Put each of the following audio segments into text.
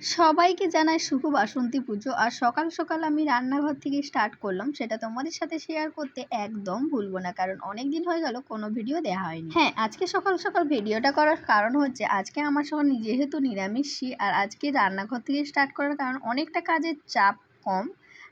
সবাইকে জানাই শুভ বাসন্তী পুজো। আর সকাল সকাল আমি রান্নাঘর থেকে স্টার্ট করলাম। সেটা তোমাদের সাথে শেয়ার করতে একদম ভুলবো না। কারণ অনেক দিন হয়ে গেল, কোনো ভিডিও দেওয়া হয়নি। হ্যাঁ আজকে সকাল সকাল ভিডিওটা করার কারণ হচ্ছে, আজকে আমার সকাল যেহেতু নিরামিষই, আর আজকে রান্নাঘর থেকে স্টার্ট করার কারণ অনেকটা কাজের চাপ কম।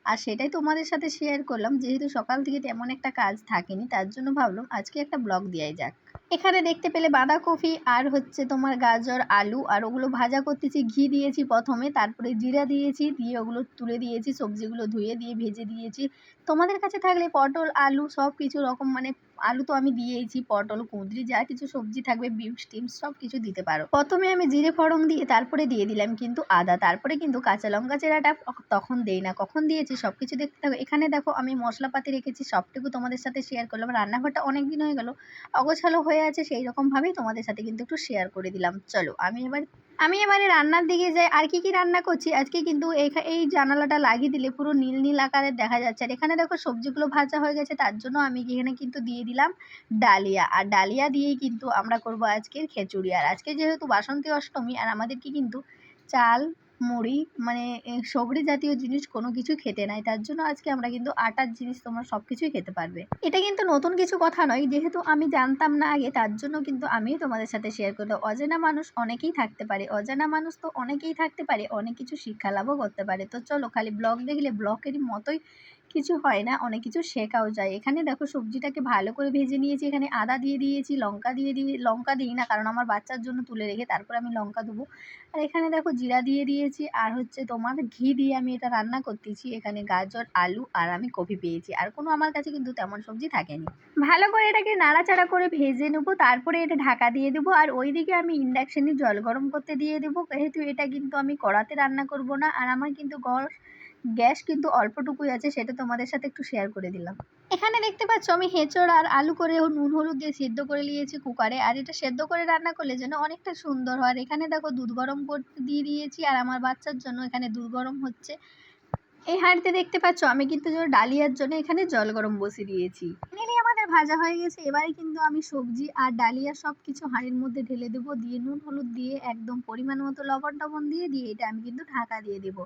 আর সেটাই তোমাদের সাথে শেয়ার করলাম। যেহেতু সকাল থেকে তেমন একটা কাজ থাকেনি, তার জন্য ভাবলাম আজকে একটা ব্লগ দেওয়াই যাক। এখানে দেখতে পেলে বাঁধাকপি আর হচ্ছে তোমার গাজর, আলু, আর ওগুলো ভাজা করতেছি, ঘি দিয়েছি প্রথমে, তারপরে জিরা দিয়েছি, দিয়ে ওগুলো তুলে দিয়েছি, সবজিগুলো ধুয়ে দিয়ে ভেজে দিয়েছি। তোমাদের কাছে থাকলে পটল, আলু সব কিছু রকম মানে আলু তো আমি দিয়েইছি, পটল, কুঁদরি, যা কিছু সবজি থাকবে বিমস টিমস সব কিছু দিতে পারো। প্রথমে আমি জিরে ফড়ং দিয়ে তারপরে দিয়ে দিলাম কিন্তু আদা, তারপরে কিন্তু কাঁচা লঙ্কা চেরাটা তখন দেই না, কখন দিয়েছি সব কিছু দেখতে থাকো। এখানে দেখো আমি মশলাপাতি রেখেছি, সবটুকু তোমাদের সাথে শেয়ার করলাম, রান্নাঘরটা অনেক দিন হয়ে গেল, অগোছালো হয়ে আছে সেই রকমভাবেই তোমাদের সাথে কিন্তু একটু শেয়ার করে দিলাম। চলো, আমি এবার, আমি এবারে রান্নার দিকে যাই। আর কি কি রান্না করছি? আজকে কিন্তু এই জানালাটা লাগিয়ে দিলে পুরো নীল নীল আকারে দেখা যাচ্ছে। আর এখানে দেখো সবজিগুলো ভাজা হয়ে গেছে, তার জন্য আমি এখানে কিন্তু দিয়ে দিলাম ডালিয়া। আর ডালিয়া দিয়েই কিন্তু আমরা করব আজকের খিচুড়ি। আর আজকে যেহেতু বাসন্তী অষ্টমী, আর আমাদেরকে কিন্তু চাল মুড়ি মানে সবরি জাতীয় জিনিস কোনো কিছু খেতে নাই। তার জন্য আজকে আমরা কিন্তু আটার জিনিস তোমরা সব কিছুই খেতে পারবে। এটা কিন্তু নতুন কিছু কথা নয়, যেহেতু আমি জানতাম না আগে, তার জন্য কিন্তু আমি তোমাদের সাথে শেয়ার করলাম অজানা মানুষ অনেকেই থাকতে পারে, অজানা মানুষ তো অনেকেই থাকতে পারে, অনেক কিছু শিক্ষা লাভও করতে পারে। তো চলো, খালি ব্লগ দেখলে ব্লগেরই মতোই কিছু হয় না, অনেক কিছু শেখাও যায়। এখানে দেখো সবজিটাকে ভালো করে ভেজে নিয়েছি, এখানে আদা দিয়ে দিয়েছি, লঙ্কা দিয়ে দিয়ে লঙ্কা দিই না, কারণ আমার বাচ্চার জন্য তুলে রেখে তারপর আমি লঙ্কা দেবো। আর এখানে দেখো জিরা দিয়ে দিয়েছি, আর হচ্ছে তোমার ঘি দিয়ে আমি এটা রান্না করতেছি। এখানে গাজর, আলু, আর আমি কপি পেয়েছি। আর কোনো আমার কাছে কিন্তু তেমন সবজি থাকেনি। ভালো করে এটাকে নাড়াচাড়া করে ভেজে নেব, তারপরে এটা ঢাকা দিয়ে দেবো, আর ওইদিকে আমি ইন্ডাকশানে জল গরম করতে দিয়ে দেবো। যেহেতু এটা কিন্তু আমি কড়াতে রান্না করব না, আর আমার কিন্তু গড় গ্যাস কিন্তু অল্পটুকুই আছে, সেটা তোমাদের সাথে একটু শেয়ার করে দিলাম। এখানে দেখতে পাচ্ছ আমি হেঁচড় আর আলু করে নুন হলুদ দিয়ে সেদ্ধ করে নিয়েছি কুকারে, আর এটা সেদ্ধ করে রান্না করলে যেন অনেকটা সুন্দর হয়। আর এখানে দেখো দুধ গরম করতে দিয়ে দিয়েছি, আর আমার বাচ্চার জন্য এখানে দুধ গরম হচ্ছে। এই হাঁড়িতে দেখতে পাচ্ছ আমি কিন্তু ডালিয়ার জন্য এখানে জল গরম বসিয়ে দিয়েছি। আমাদের ভাজা হয়ে গেছে, এবারে কিন্তু আমি সবজি আর ডালিয়া সব কিছু হাঁড়ির মধ্যে ঢেলে দেবো, দিয়ে নুন হলুদ দিয়ে একদম পরিমাণ মতো লবণ টবণ দিয়ে দিয়ে এটা আমি কিন্তু ঢাকা দিয়ে দেবো।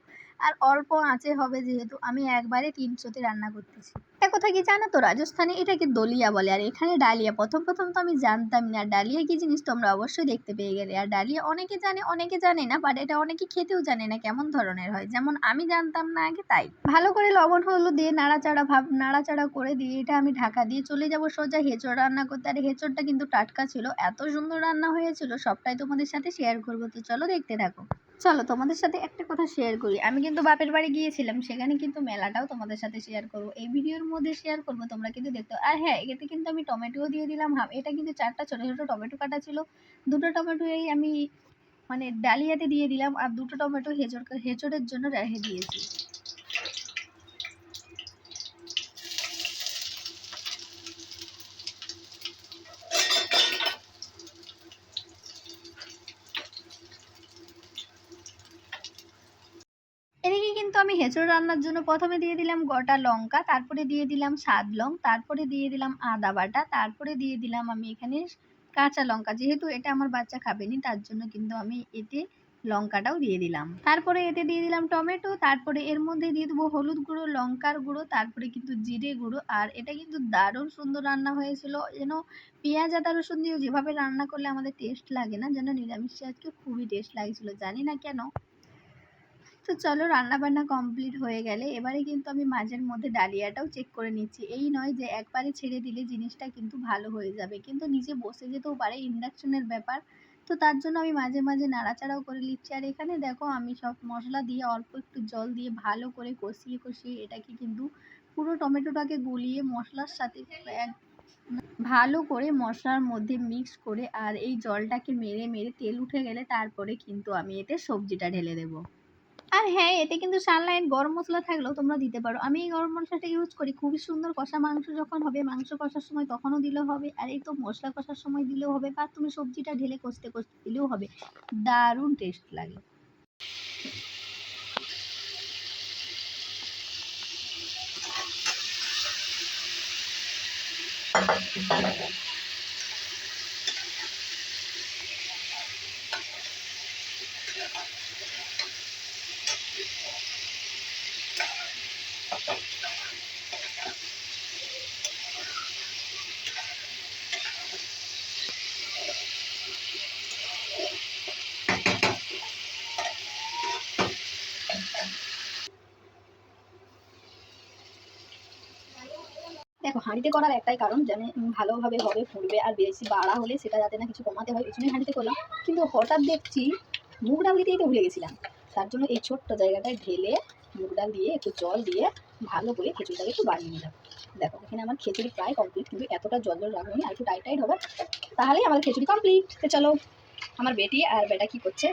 আর অল্প আঁচে হবে যেহেতু আমি একবারে তিনশোতে রান্না করতেছি। একটা কথা কি জানো তো? রাজস্থানে এটাকে দলিয়া বলে, আর এখানে ডালিয়া। প্রথম প্রথম তো আমি জানতাম না ডালিয়া কি জিনিস তোমরা অবশ্যই দেখতে পেয়ে গেলে। আর ডালিয়া অনেকে জানে অনেকে জানে না বাট এটা অনেকে খেতেও জানে না কেমন ধরনের হয়। যেমন আমি জানতাম না আগে তাই। ভালো করে লবণ, হলুদ দিয়ে নাড়াচাড়া ভাব, নাড়াচাড়া করে দিয়ে এটা আমি ঢাকা দিয়ে চলে যাব সোজা হেঁচড় রান্না করতে। আর হেঁচড়টা কিন্তু টাটকা ছিল, এত সুন্দর রান্না হয়েছিল, সবটাই তোমাদের সাথে শেয়ার করব। তো চলো দেখতে থাকো। চলো তোমাদের সাথে একটা কথা শেয়ার করি। আমি কিন্তু বাপের বাড়ি গিয়েছিলাম, সেখানে কিন্তু মেলাটাও তোমাদের সাথে শেয়ার করব। এই ভিডিওর মধ্যে শেয়ার করব, তোমরা কিন্তু দেখতে আর হ্যাঁ এতে কিন্তু আমি টমেটোও দিয়ে দিলাম, হাফ। এটা কিন্তু চারটা ছোটো ছোটো টমেটো কাটা ছিল। দুটো টমেটো এই আমি মানে ডালিয়াতে দিয়ে দিলাম, আর দুটো টমেটো হেঁচড় হেঁচড়ের জন্য রেখে দিয়েছি। কিন্তু আমি হেঁচড় রান্নার জন্য প্রথমে দিয়ে দিলাম গোটা লঙ্কা, তারপরে দিয়ে দিলাম সাদ লং, তারপরে দিয়ে দিলাম আদা বাটা, তারপরে দিয়ে দিলাম আমি এখানে কাঁচা লঙ্কা। যেহেতু এটা আমার বাচ্চা খাবেনি, তার জন্য কিন্তু আমি এতে লঙ্কাটাও দিয়ে দিলাম। তারপরে এতে দিয়ে দিলাম টমেটো, তারপরে এর মধ্যে দিয়ে দেবো হলুদ গুঁড়ো, লঙ্কার গুঁড়ো, তারপরে কিন্তু জিরে গুঁড়ো। আর এটা কিন্তু দারুণ সুন্দর রান্না হয়েছিল। যেন পেঁয়াজ, আদা, রসুন দিয়ে যেভাবে রান্না করলে আমাদের টেস্ট লাগে না, যেন নিরামিষ আজকে খুবই টেস্ট লাগছিল। জানি না কেন। তো চলো রান্নাবান্না কমপ্লিট হয়ে গেলে এবারে কিন্তু আমি মাঝের মধ্যে ডালিয়াটাও চেক করে নিচ্ছি। এই নয় যে একবারে ছেড়ে দিলে জিনিসটা কিন্তু ভালো হয়ে যাবে। কিন্তু নিজে বসে যেতেও পারে ইন্ডাকশনের ব্যাপার। তো তার জন্য আমি মাঝে মাঝে নাড়াচাড়াও করে নিচ্ছি। আর এখানে দেখো আমি সব মশলা দিয়ে অল্প একটু জল দিয়ে ভালো করে কষিয়ে কষিয়ে এটাকে কিন্তু পুরো টমেটোটাকে গুলিয়ে মশলার সাথে এক ভালো করে মশলার মধ্যে মিক্স করে আর এই জলটাকে মেরে মেরে তেল উঠে গেলে তারপরে কিন্তু আমি এতে সবজিটা ঢেলে দেবো। আর হ্যাঁ এতে কিন্তু সানলাইট গরম মশলা থাকলেও তোমরা দিতে পারো। আমি এই গরম মশলাটা ইউজ করি। খুবই সুন্দর কষা মাংস যখন হবে, মাংস কষার সময় তখনও দিলেও হবে, আর এই তো মশলা কষার সময় দিলেও হবে, বা তুমি সবজিটা ঢেলে কষতে কষতে দিলেও হবে। দারুণ টেস্ট লাগে। দেখো, হাঁড়িতে করার একটাই কারণ যেন ভালোভাবে হবে ফুটবে আর বেশি বাড়া হলে সেটা যাতে না কিছু কমাতে হয় এই হাঁড়িতে করলাম। কিন্তু হঠাৎ দেখছি মুগ ডাল দিতেই তো ভুলে গেছিলাম। তার জন্য এই ছোট্ট জায়গাটায় ঢেলে মুগ ডাল দিয়ে একটু জল দিয়ে ভালো করে খিচুড়িটাকে একটু বানিয়ে নিলাম। দেখো, এখানে আমার খিচুড়ি প্রায় কমপ্লিট কিন্তু এতটা জল জল রাখুনি আর একটু টাইট টাইট হবে। তাহলেই আমার খিচুড়ি কমপ্লিট তো চলো, আমার বেটি আর বেটা কি করছে।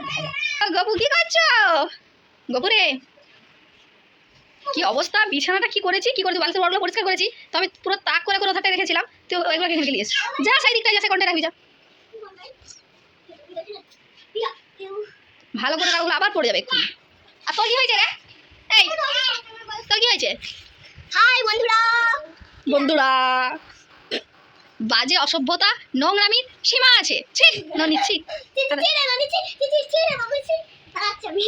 গপু কি করছ? গপু রে কি অবস্থা? বিছানাটা কি করেছি? কি করেছি? বালতি বড়গুলো পরিষ্কার করেছি। তো আমি পুরো তাক করে করে ওথাতে রেখেছিলাম? তো ওইগুলো এখানে গেলিয়েছ যা সেই দিকটা যা সেকন্ডে রাখবি যা। ভালো করে রাখলে আবার পড়ে যাবে এক্ষুনি আর তোর কি হয়েছে রে? এই তোর কি হয়েছে? হাই বন্ধুরা। বন্ধুরা বাজে অসভ্যতা নোংরামির সীমা আছে। ছি চিচিরে মামিছি আচ্ছা আমি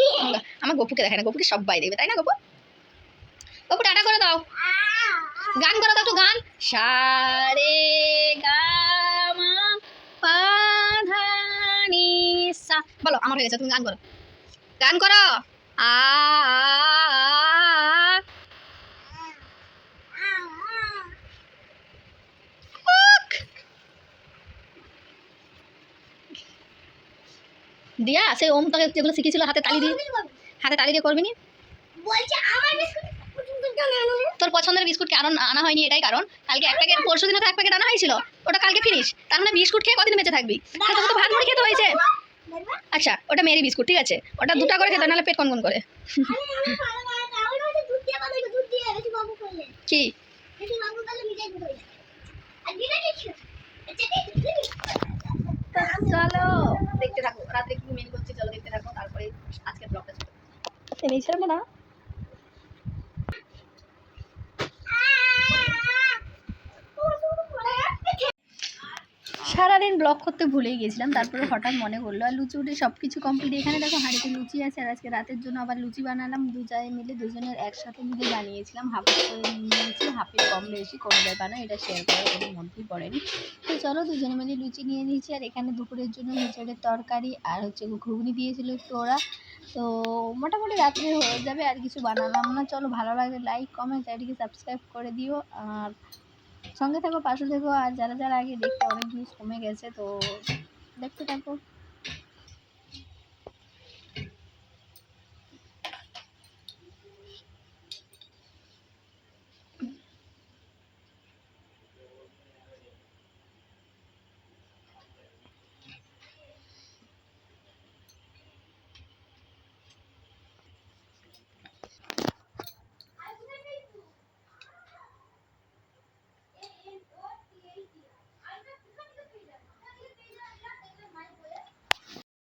আমার গপুকে দেখে না গপুকে সবাই দেখবে তাই না গপু? গপু টাটা করে দাও। গান করো তো একটু গান। সারে সা। বলো আমার হয়ে গেছে তুমি গান করো। গান করো। আ দিয়া সেই ওম তোকে যেগুলো শিখেছিল হাতে তালি দিয়ে হাতে তালি দিয়ে করবি নি? বলছে আমার তোর পছন্দের বিস্কুট কারণ আনা হয়নি এটাই কারণ। কালকে এক প্যাকেট পরশু দিনে তো এক প্যাকেট আনা হয়েছিল। ওটা কালকে ফিনিশ তার মানে বিস্কুট খেয়ে কদিন বেঁচে থাকবি? তাহলে তোকে তো ভাত মুড়ি খেতে হয়েছে। আচ্ছা ওটা মেরি বিস্কুট ঠিক আছে। ওটা দুটা করে খেতে হয়, নাহলে পেট কনকন করে। কি? হয়ে আর চলো দেখতে থাকো। রাত্রে কি মেনু করছি চলো দেখতে থাকো। তারপরে আজকে ব্লগটা ছেড়ে না? সারাদিন ব্লগ করতে ভুলেই গেছিলাম, তারপরে হঠাৎ মনে করল আর লুচি উঠে সব কিছু কমপ্লিট এখানে দেখো হাঁড়িতে লুচি আছে, আর আজকে রাতের জন্য আবার লুচি বানালাম দু জায় মিলে দুজনের একসাথে মিলে বানিয়েছিলাম, হাফ করে নিয়েছি হাফের কম বেশি, কম ব্যাপার না এটা শেয়ার করার কোনো মধ্যেই পড়েনি। তো চলো দুজনে মিলে লুচি নিয়ে নিয়েছি, আর এখানে দুপুরের জন্য মিচড়ের তরকারি আর হচ্ছে ঘুগনি দিয়েছিল একটু ওরা। তো মোটামুটি রাত্রে হয়ে যাবে, আর কিছু বানালাম না, চলো ভালো লাগলে লাইক কমেন্ট চ্যানেলটিকে সাবস্ক্রাইব করে দিও, আর সঙ্গে থাকো, পাশে থেকো, আর যারা যারা আগে দেখতে অনেক ভিউজ কমে গেছে, তো দেখতে থাকো।